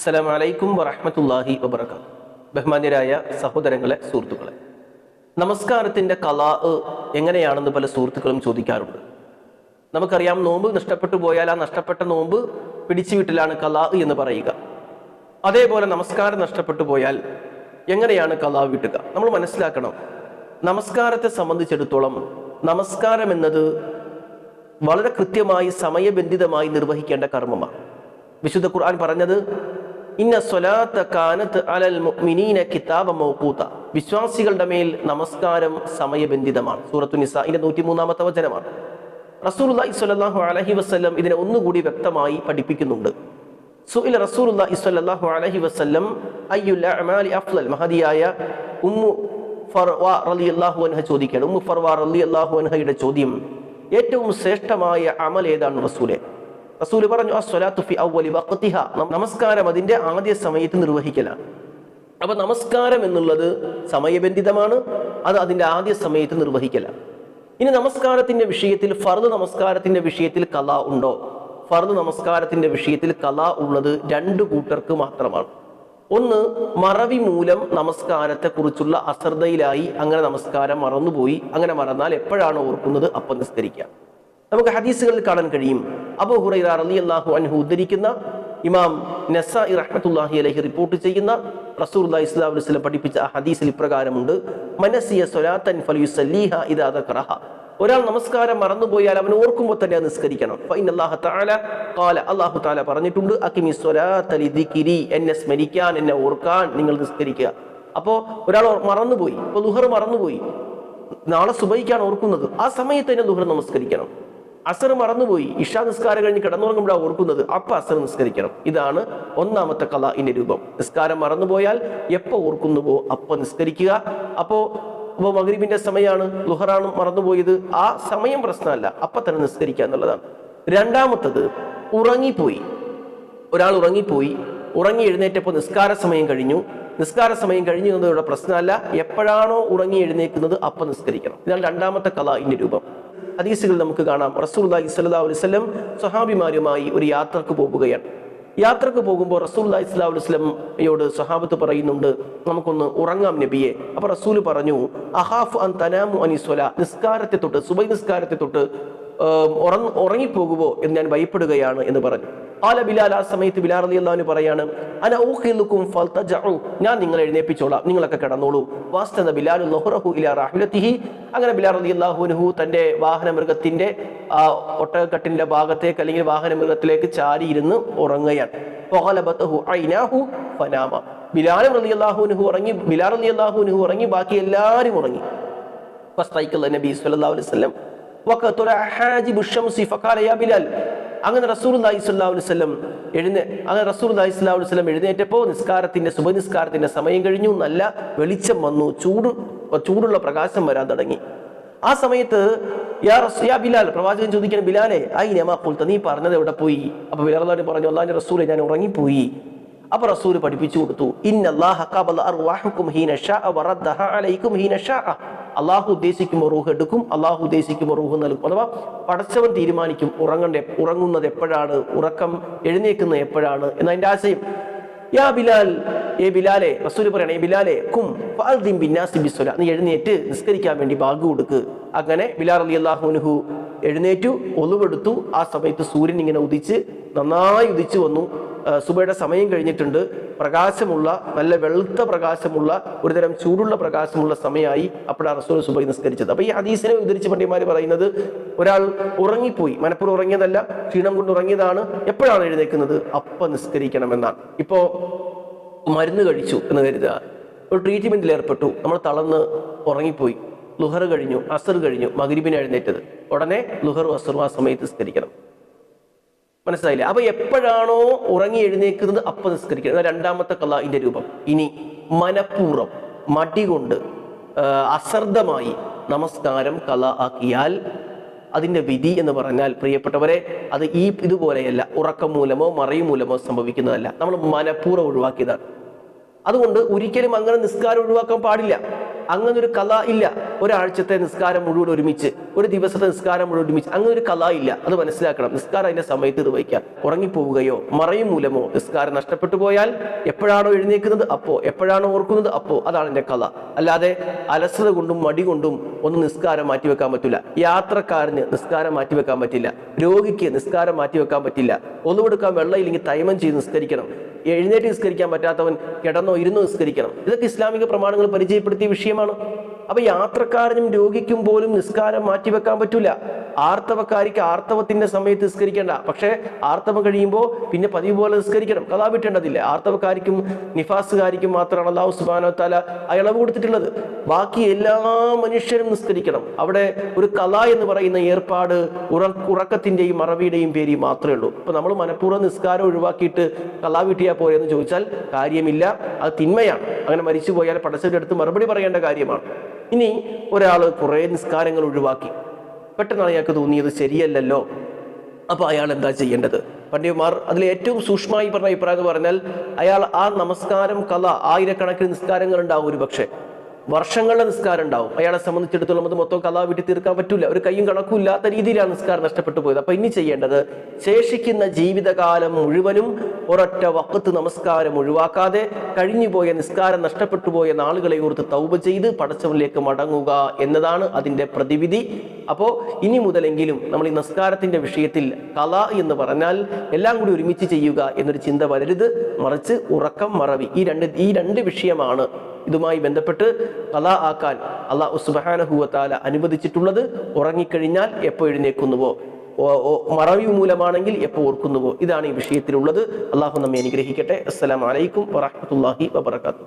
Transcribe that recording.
അസ്സലാം വലൈക്കും വറഹമത്തല്ലാഹി വബർക്കാത്തു ബഹ്മാന്യരായ സഹോദരങ്ങളെ സുഹൃത്തുക്കളെ നമസ്കാരത്തിന്റെ കലാ എങ്ങനെയാണെന്ന് പല സുഹൃത്തുക്കളും ചോദിക്കാറുണ്ട്. നമുക്കറിയാം നോമ്പ് നഷ്ടപ്പെട്ടു പോയാൽ ആ നഷ്ടപ്പെട്ട നോമ്പ് പിടിച്ചു വീട്ടിലാണ് കലാ എന്ന് പറയുക. അതേപോലെ നമസ്കാരം നഷ്ടപ്പെട്ടു പോയാൽ എങ്ങനെയാണ് കലാ വിട്ടുക? നമ്മൾ മനസ്സിലാക്കണം നമസ്കാരത്തെ സംബന്ധിച്ചിടത്തോളം നമസ്കാരം എന്നത് വളരെ കൃത്യമായി സമയബന്ധിതമായി നിർവഹിക്കേണ്ട കർമ്മമാണ്. വിശുദ്ധ ഖുർആൻ പറഞ്ഞത് ഇന്ന സ്വലാത്ത കാനത്ത് അലൽ മുഅ്മിനീന കിതാബ മൗഖൂത. വിശ്വാസികളുടെ മേൽ നമസ്കാരം സമയബന്ധിതമാണ്. സൂറത്തു നിസ നൂറ്റി മൂന്നാമത്തെ വചനമാണ്. റസൂലുള്ളാഹി സ്വല്ലല്ലാഹു അലൈഹി വസല്ലം ഇതിനെ ഒന്നുകൂടി വ്യക്തമായി പഠിപ്പിക്കുന്നുണ്ട്. സുഇൽ റസൂലുള്ളാഹി സ്വല്ലല്ലാഹു അലൈഹി വസല്ലം അയ്യുൽ അമാലി അഫ്ളൽ മഹദിയായ ഉമ്മു ഫർവ റളിയല്ലാഹു അൻഹ ചോദിക്കുകയാണ്. ഉമ്മു ഫർവ റളിയല്ലാഹു അൻഹയുടെ ചോദ്യം ഏറ്റവും ശ്രേഷ്ഠമായ അമൽ ഏതാണ് റസൂലെ? റസൂൽ പറഞ്ഞു നമസ്കാരം അതിന്റെ ആദ്യ സമയത്ത് നിർവഹിക്കലാണ്. അപ്പൊ നമസ്കാരം എന്നുള്ളത് സമയബന്ധിതമാണ് അത് അതിന്റെ ആദ്യ സമയത്ത് നിർവഹിക്കല ഇനി നമസ്കാരത്തിന്റെ വിഷയത്തിൽ ഫർദ് നമസ്കാരത്തിന്റെ വിഷയത്തിൽ കല ഉണ്ടോ? ഫർദ് നമസ്കാരത്തിന്റെ വിഷയത്തിൽ കല ഉള്ളത് രണ്ടു കൂട്ടർക്ക് മാത്രമാണ്. ഒന്ന് മറവി മൂലം നമസ്കാരത്തെ കുറിച്ചുള്ള അശ്രദ്ധയിലായി അങ്ങനെ നമസ്കാരം മറന്നുപോയി. അങ്ങനെ മറന്നാൽ എപ്പോഴാണ് ഓർക്കുന്നത് അപ്പം നിസ്കരിക്കുക നമുക്ക് ഹദീസുകളിൽ കാണാൻ കഴിയും. അബു ഹുറൈറ റളിയല്ലാഹു അൻഹു ഉദ്ധരിക്കുന്ന ഇമാം നസായി റഹ്മത്തുല്ലാഹി അലഹി റിപ്പോർട്ട് ചെയ്യുന്ന റസൂർ ഇസ്ലാം വസല്ലം പഠിപ്പിച്ച ആ ഹദീസിൽ ഇപ്രകാരമുണ്ട്. മനസിയ സ്വലാത്തൻ ഫലിയുസല്ലിഹ ഇദാ കറഹ ഒരാൾ നമസ്കാരം മറന്നുപോയാൽ അവൻ ഓർക്കുമ്പോൾ തന്നെ അത് നിസ്കരിക്കണം. അള്ളാഹു താല പറഞ്ഞിട്ടുണ്ട് അക്കിമി സ്വലാത്ത ലിദിക്രി എന്നെ സ്മരിക്കാൻ എന്നെ ഓർക്കാൻ നിങ്ങൾ നിസ്കരിക്കുക. അപ്പോൾ ഒരാൾ മറന്നുപോയി. ഇപ്പോൾ ലുഹർ മറന്നുപോയി. നാളെ സുബൈക്കാണ് ഓർക്കുന്നത്. ആ സമയത്ത് തന്നെ ലുഹർ നമസ്കരിക്കണം. അസർ മറന്നുപോയി. ഇഷാ നിസ്കാരം കഴിഞ്ഞ് കിടന്നുറങ്ങുമ്പോഴാണ് ഓർക്കുന്നത് അപ്പൊ അസർ നിസ്കരിക്കണം. ഇതാണ് ഒന്നാമത്തെ കല ഇന്റെ രൂപം. നിസ്കാരം മറന്നുപോയാൽ എപ്പോ ഓർക്കുന്നുവോ അപ്പൊ നിസ്കരിക്കുക. അപ്പോ അപ്പോൾ മഗ്രിബിന്റെ സമയമാണ് ലുഹറാണ് മറന്നുപോയത്. ആ സമയം പ്രശ്നമല്ല. അപ്പൊ തന്നെ നിസ്കരിക്കുക എന്നുള്ളതാണ്. രണ്ടാമത്തത് ഉറങ്ങിപ്പോയി. ഒരാൾ ഉറങ്ങിപ്പോയി. ഉറങ്ങി എഴുന്നേറ്റപ്പോൾ നിസ്കാര സമയം കഴിഞ്ഞു. നിസ്കാര സമയം കഴിഞ്ഞു എന്നതിവിടെ പ്രശ്നമല്ല. എപ്പോഴാണോ ഉറങ്ങി എഴുന്നേക്കുന്നത് അപ്പം നിസ്കരിക്കണം. ഇതാണ് രണ്ടാമത്തെ കല ഇന്റെ രൂപം. ഹദീസുകൾ നമുക്ക് കാണാം. റസൂല്ലാഹി സ്വല്ലല്ലാഹു അലൈഹി വസല്ലം സ്വഹാബിമാരുമായി ഒരു യാത്രയ്ക്ക് പോവുകയാണ് യാത്രയ്ക്ക് പോകുമ്പോൾ റസൂല്ലാഹി സ്വല്ലല്ലാഹു അലൈഹി വസല്ലമയോട് സഹാബത്ത് പറയുന്നുണ്ട് നമുക്കൊന്ന് ഉറങ്ങാം നബിയെ. അപ്പൊ റസൂൽ പറഞ്ഞു അഹാഫ് അൻ തനാമു അനിസ്വല നിസ്കാരത്തെ തൊട്ട് സുബൈ നിസ്കാരത്തെ തൊട്ട് ഉറങ്ങിപ്പോകുമോ എന്ന് ഞാൻ ഭയപ്പെടുകയാണ് എന്ന് പറഞ്ഞു. ആല ബിലാൽ ആ സമയത്ത് ബിലാൽ അലി അള്ളഹാന് പറയാണ് അന ഊഹിലുക്കും ഫൽതജഉ. ഞാൻ നിങ്ങളെ എഴുന്നേൽപ്പിച്ചോളാം നിങ്ങളൊക്കെ കിടന്നോളൂ. വാസ്തന ബിലാൽ ലഹുറഹു ഇലാ റഹ്ലത്തിഹി അങ്ങനെ ബിലാൽ അലി അള്ളാഹുനുഹു തന്റെ വാഹന മൃഗത്തിന്റെ ആ ഒട്ടകക്കെട്ടിന്റെ ഭാഗത്തേക്ക് അല്ലെങ്കിൽ വാഹനമൃഗത്തിലേക്ക് ചാരിയിരുന്ന് ഉറങ്ങുകയാണ്. ഫഗലബതഹു ഐനാഹു ഫനാമ. ബിലാൽ റളി അള്ളാഹുനുഹു ഉറങ്ങി ബിലാൽ റളി അള്ളാഹുനുഹു ഉറങ്ങി ബാക്കി എല്ലാവരും ഉറങ്ങി. ഫസ്തൈക്കൽ നബി സല്ലല്ലാഹു അലൈഹി വസല്ലം വഖതുറ ഹാജിബു ഷംസി ഫഖാല യാ ബിലാൽ അങ്ങനെ റസൂർ അലൈഹി വസല്ലം എഴുന്നേ അങ്ങനെ റസൂർ അലൈഹി വസല്ലം എഴുന്നേറ്റപ്പോൾ നിസ്കാരത്തിന്റെ ശുഭനിസ്കാരത്തിന്റെ സമയം കഴിഞ്ഞു. നല്ല വെളിച്ചം വന്നു. ചൂട് ചൂടുള്ള പ്രകാശം വരാൻ തുടങ്ങി. ആ സമയത്ത് യാ ബിലാൽ പ്രവാചകൻ ചോദിക്കാൻ ബിലാലെ ഐ നമാ ഖുൽത? നീ പറഞ്ഞത് എവിടെ പോയി? അപ്പൊ ബിലാൽ പറഞ്ഞു അല്ലാഹുവിന്റെ റസൂലെ ഞാൻ ഉറങ്ങിപ്പോയി. അപ്പൊ റസൂൽ പഠിപ്പിച്ചു കൊടുത്തു ഇന്നല്ലാഹ അള്ളാഹു ഉദ്ദേശിക്കുമ്പോൾ റൂഹ് എടുക്കും അള്ളാഹു ഉദ്ദേശിക്കുമ്പോൾ റൂഹ് നൽകും. അഥവാ പടച്ചവൻ തീരുമാനിക്കും ഉറങ്ങണ്ടേ ഉറങ്ങുന്നത് എപ്പോഴാണ് ഉറക്കം എഴുന്നേക്കുന്നത് എപ്പോഴാണ് എന്നതിന്റെ ആശയം. യാ ബിലാൽ ഏ ബിലാലെ റസൂൽ പറയണേ "ഏ ബിലാലെ കും ഫാൽദിം ബിന്നാസി ബിസ്വല. നീ എഴുന്നേറ്റ് നിസ്കരിക്കാൻ വേണ്ടി ബാഗ് കൊടുക്ക്. അങ്ങനെ ബിലാൽ അലി അള്ളാഹുനുഹു എഴുന്നേറ്റു ഒളിവെടുത്തു. ആ സമയത്ത് സൂര്യൻ ഇങ്ങനെ ഉദിച്ച് നന്നായി ഉദിച്ചു വന്നു. സുബയുടെ സമയം കഴിഞ്ഞിട്ടുണ്ട്. പ്രകാശമുള്ള നല്ല വെളുത്ത പ്രകാശമുള്ള ഒരുതരം ചൂടുള്ള പ്രകാശമുള്ള സമയമായി അപ്പോഴാണ് റസൂൽ സുബൈ നിസ്കരിച്ചത്. അപ്പൊ ഈ ഹദീസിനെ ഉദ്ധരിച്ച് പണ്ഡിമാർ പറയുന്നത് ഒരാൾ ഉറങ്ങിപ്പോയി മനപ്പുറം ഉറങ്ങിയതല്ല ക്ഷീണം കൊണ്ട് ഉറങ്ങിയതാണ് എപ്പോഴാണ് എഴുന്നേക്കുന്നത് അപ്പ നിസ്കരിക്കണമെന്നാണ്. ഇപ്പോ മരുന്ന് കഴിച്ചു എന്ന് കരുതുക. ഒരു ട്രീറ്റ്മെന്റിൽ ഏർപ്പെട്ടു നമ്മൾ തളർന്ന് ഉറങ്ങിപ്പോയി. ലുഹർ കഴിഞ്ഞു അസർ കഴിഞ്ഞു മകരിബിനെ എഴുന്നേറ്റത്. ഉടനെ ലുഹറും അസറും ആ സമയത്ത് നിസ്കരിക്കണം. മനസ്സിലായില്ലേ? അപ്പൊ എപ്പോഴാണോ ഉറങ്ങി എഴുന്നേക്കുന്നത് അപ്പൊ നിസ്കരിക്കണം. രണ്ടാമത്തെ കലാഇന്റെ രൂപം. ഇനി മനഃപൂർവം മടി കൊണ്ട് അശ്രദ്ധമായി നമസ്കാരം കല ആക്കിയാൽ അതിന്റെ വിധി എന്ന് പറഞ്ഞാൽ പ്രിയപ്പെട്ടവരെ അത് ഈ ഇതുപോലെയല്ല. ഉറക്കം മൂലമോ മറയും മൂലമോ സംഭവിക്കുന്നതല്ല. നമ്മൾ മനഃപൂർവം ഒഴിവാക്കിയതാണ്. അതുകൊണ്ട് ഒരിക്കലും അങ്ങനെ നിസ്കാരം ഒഴിവാക്കാൻ പാടില്ല. അങ്ങനെ ഒരു കല ഇല്ല. ഒരാഴ്ചത്തെ നിസ്കാരം മുഴുവൻ ഒരുമിച്ച് ഒരു ദിവസത്തെ നിസ്കാരം മുഴുവൻ ഒരുമിച്ച് അങ്ങനെ ഒരു കല ഇല്ല. അത് മനസ്സിലാക്കണം. നിസ്കാരം അതിന്റെ സമയത്ത് നിർവഹിക്കാം ഉറങ്ങിപ്പോവുകയോ മറയും മൂലമോ നിസ്കാരം നഷ്ടപ്പെട്ടു പോയാൽ എപ്പോഴാണോ എഴുന്നേക്കുന്നത് അപ്പോ. എപ്പോഴാണോ ഓർക്കുന്നത്? അപ്പോ. അതാണ് എന്റെ കല. അല്ലാതെ അലസത കൊണ്ടും മടി കൊണ്ടും ഒന്നും നിസ്കാരം മാറ്റിവെക്കാൻ പറ്റില്ല. യാത്രക്കാരന് നിസ്കാരം മാറ്റിവെക്കാൻ പറ്റില്ല. രോഗിക്ക് നിസ്കാരം മാറ്റിവെക്കാൻ പറ്റില്ല. ഒന്നുകൊടുക്കാൻ വെള്ളമില്ലെങ്കിൽ തൈമം ചെയ്ത് നിസ്കരിക്കണം. എഴുന്നേറ്റ് നിസ്കരിക്കാൻ പറ്റാത്തവൻ കിടന്നോ ഇരുന്നോ നിസ്കരിക്കണം. ഇതൊക്കെ ഇസ്ലാമിക പ്രമാണങ്ങൾ പരിചയപ്പെടുത്തിയ വിഷയമാണ്. അപ്പൊ യാത്രക്കാരനും രോഗിക്കും പോലും നിസ്കാരം മാറ്റിവെക്കാൻ പറ്റൂല. ആർത്തവക്കാരിക്ക് ആർത്തവത്തിന്റെ സമയത്ത് നിസ്കരിക്കേണ്ട. പക്ഷേ ആർത്തവം കഴിയുമ്പോൾ പിന്നെ പതിവ് പോലെ നിസ്കരിക്കണം. കഥാ വിട്ടേണ്ടതില്ല. ആർത്തവക്കാരിക്കും നിഫാസുകാരിക്കും മാത്രമാണ് അള്ളാഹു സുബാനോ താല അയളവ് കൊടുത്തിട്ടുള്ളത്. ബാക്കി എല്ലാ മനുഷ്യരും നിസ്കരിക്കണം. അവിടെ ഒരു കല എന്ന് പറയുന്ന ഏർപ്പാട് ഉറ ഉറക്കത്തിന്റെയും മറവിയുടെയും പേര് മാത്രമേ ഉള്ളൂ. അപ്പൊ നമ്മൾ മനഃപൂർവം നിസ്കാരം ഒഴിവാക്കിയിട്ട് കലാ വീട്ടിയാ പോരെ എന്ന് ചോദിച്ചാൽ കാര്യമില്ല അത് തിന്മയാണ്. അങ്ങനെ മരിച്ചു പോയാൽ പടച്ചവരുടെ അടുത്ത് മറുപടി പറയേണ്ട കാര്യമാണ്. ഇനി ഒരാൾ കുറേ നിസ്കാരങ്ങൾ ഒഴിവാക്കി. പെട്ടെന്ന് അയാൾക്ക് തോന്നിയത് ശരിയല്ലല്ലോ. അപ്പൊ അയാൾ എന്താ ചെയ്യേണ്ടത്? പണ്ഡിതന്മാർ അതിൽ ഏറ്റവും സൂക്ഷ്മമായി പറഞ്ഞ അഭിപ്രായം എന്ന് പറഞ്ഞാൽ അയാൾ ആ നമസ്കാരം കല ആയിരക്കണക്കിന് നിസ്കാരങ്ങൾ ഉണ്ടാവും ഒരു പക്ഷേ വർഷങ്ങളുടെ നിസ്കാരം ഉണ്ടാവും. അയാളെ സംബന്ധിച്ചിടത്തോളം അത് മൊത്തം കലാ വീട്ടിൽ തീർക്കാൻ പറ്റില്ല ഒരു കൈയും കണക്കും ഇല്ലാത്ത രീതിയിലാണ് നിസ്കാരം നഷ്ടപ്പെട്ടു പോയത്. അപ്പൊ ഇനി ചെയ്യേണ്ടത് ശേഷിക്കുന്ന ജീവിതകാലം മുഴുവനും ഒരൊറ്റ വക്കത്ത് നമസ്കാരം ഒഴിവാക്കാതെ കഴിഞ്ഞുപോയ നിസ്കാരം നഷ്ടപ്പെട്ടു പോയ നാളുകളെ ഓർത്ത് തൗബ ചെയ്ത് പടച്ചവനിലേക്ക് മടങ്ങുക എന്നതാണ് അതിന്റെ പ്രതിവിധി. അപ്പോ ഇനി മുതലെങ്കിലും നമ്മൾ ഈ നിസ്കാരത്തിന്റെ വിഷയത്തിൽ കല എന്ന് പറഞ്ഞാൽ എല്ലാം കൂടി ഒരുമിച്ച് ചെയ്യുക എന്നൊരു ചിന്ത വരരുത്. മറിച്ച് ഉറക്കം മറവി. ഈ രണ്ട് ഈ രണ്ട് വിഷയമാണ് ഇതുമായി ബന്ധപ്പെട്ട് കല ആക്കാൻ അള്ളാഹു സുബാനഹുവത്താല അനുവദിച്ചിട്ടുള്ളത് ഉറങ്ങിക്കഴിഞ്ഞാൽ എപ്പോൾ എഴുന്നേക്കുന്നുവോ മറവി മൂലമാണെങ്കിൽ എപ്പോൾ ഓർക്കുന്നുവോ? ഇതാണ് ഈ വിഷയത്തിലുള്ളത്. അള്ളാഹു നമ്മെ അനുഗ്രഹിക്കട്ടെ. അസ്സലാമലൈക്കും വറഹമത്തല്ലാഹി വബർക്കാത്തു